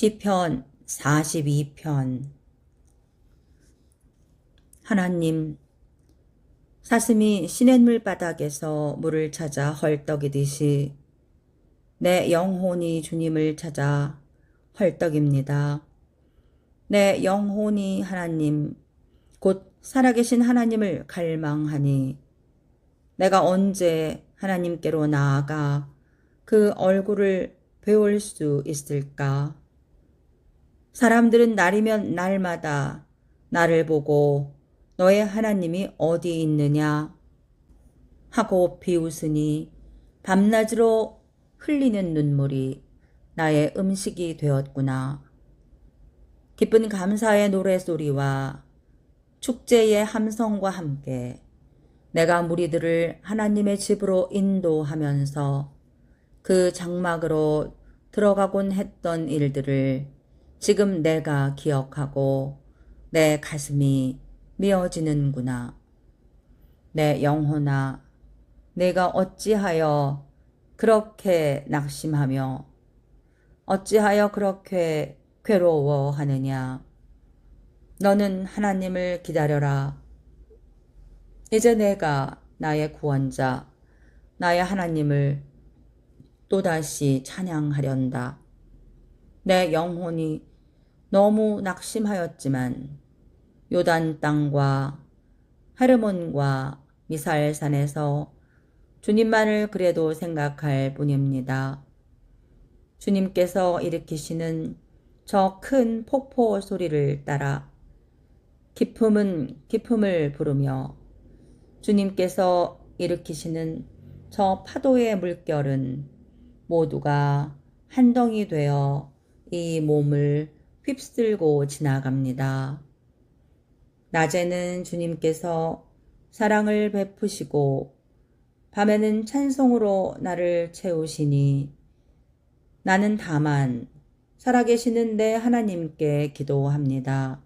시편 42편 하나님 사슴이 시냇물 바닥에서 물을 찾아 헐떡이듯이 내 영혼이 주님을 찾아 헐떡입니다. 내 영혼이 하나님 곧 살아계신 하나님을 갈망하니 내가 언제 하나님께로 나아가 그 얼굴을 배울 수 있을까? 사람들은 날이면 날마다 나를 보고 너의 하나님이 어디 있느냐 하고 비웃으니 밤낮으로 흘리는 눈물이 나의 음식이 되었구나. 기쁜 감사의 노래소리와 축제의 함성과 함께 내가 무리들을 하나님의 집으로 인도하면서 그 장막으로 들어가곤 했던 일들을 지금 내가 기억하고 내 가슴이 미어지는구나. 내 영혼아, 내가 어찌하여 그렇게 낙심하며 어찌하여 그렇게 괴로워하느냐. 너는 하나님을 기다려라. 이제 내가 나의 구원자, 나의 하나님을 또다시 찬양하련다. 내 영혼이 너무 낙심하였지만 요단 땅과 헤르몬과 미사엘산에서 주님만을 그래도 생각할 뿐입니다. 주님께서 일으키시는 저 큰 폭포 소리를 따라 기품은 기품을 부르며 주님께서 일으키시는 저 파도의 물결은 모두가 한덩이 되어 이 몸을 휩쓸고 지나갑니다. 낮에는 주님께서 사랑을 베푸시고 밤에는 찬송으로 나를 채우시니 나는 다만 살아계시는 내 하나님께 기도합니다.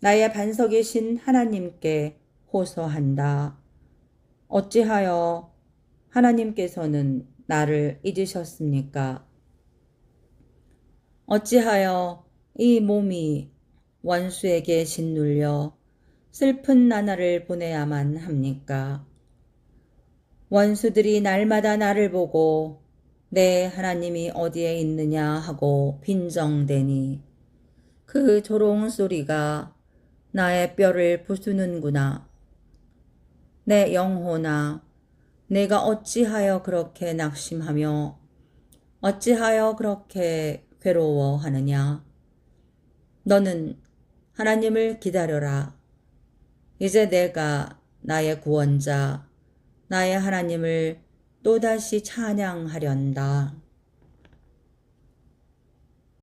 나의 반석이신 하나님께 호소한다. 어찌하여 하나님께서는 나를 잊으셨습니까? 어찌하여 이 몸이 원수에게 짓눌려 슬픈 나날을 보내야만 합니까? 원수들이 날마다 나를 보고 내 하나님이 어디에 있느냐 하고 빈정대니 그 조롱 소리가 나의 뼈를 부수는구나. 내 영혼아, 내가 어찌하여 그렇게 낙심하며 어찌하여 그렇게 괴로워하느냐? 너는 하나님을 기다려라. 이제 내가 나의 구원자, 나의 하나님을 또다시 찬양하련다.